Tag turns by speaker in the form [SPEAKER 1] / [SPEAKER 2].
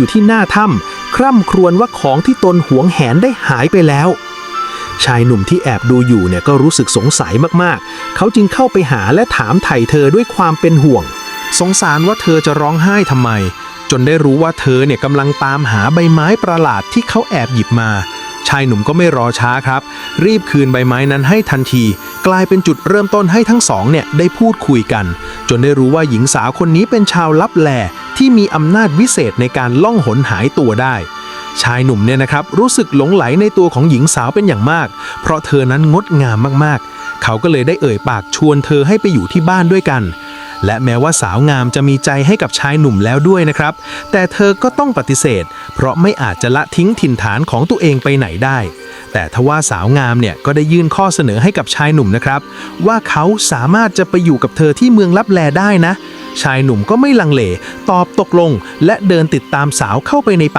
[SPEAKER 1] อยู่ที่หน้าถ้ำคร่ำครวญว่าของที่ตนหวงแหนได้หายไปแล้ว ชายหนุ่มที่แอบดูอยู่เนี่ยก็รู้สึกสงสัยมากๆ เขาจึงเข้าไปหาและถามไถ่เธอด้วยความเป็นห่วง สงสารว่าเธอจะร้องไห้ทำไม จนได้รู้ว่าเธอเนี่ยกำลังตามหาใบไม้ประหลาดที่เขาแอบหยิบมาชายหนุ่มก็ไม่รอช้าครับ รีบคืนใบไม้นั้นให้ทันที กลายเป็นจุดเริ่มต้นให้ทั้งสองเนี่ยได้พูดคุยกัน จนได้รู้ว่าหญิงสาวคนนี้เป็นชาวลับแล ที่มีอำนาจวิเศษในการล่องหนหายตัวได้ ชายหนุ่มเนี่ยนะครับรู้สึกหลงไหลในตัวของหญิงสาวเป็นอย่างมาก เพราะเธอนั้นงดงามมากๆ เขาก็เลยได้เอ่ยปากชวนเธอให้ไปอยู่ที่บ้านด้วยกัน และแม้ว่าสาวงามจะมีใจให้กับชายหนุ่มแล้วด้วยนะครับ แต่เธอก็ต้องปฏิเสธ เพราะไม่อาจจะละทิ้งถิ่นฐานของตัวเองไปไหนได้แต่ทว่าสาวงามเนี่ยก็ได้ยื่นข้อเสนอให้กับชายหนุ่มนะครับ ว่าเขาสามารถจะไปอยู่กับเธอที่เมืองลับแลได้นะ ชายหนุ่มก็ไม่ลังเล ตอบตกลง และเดินติดตามสาวเข้าไปในป่า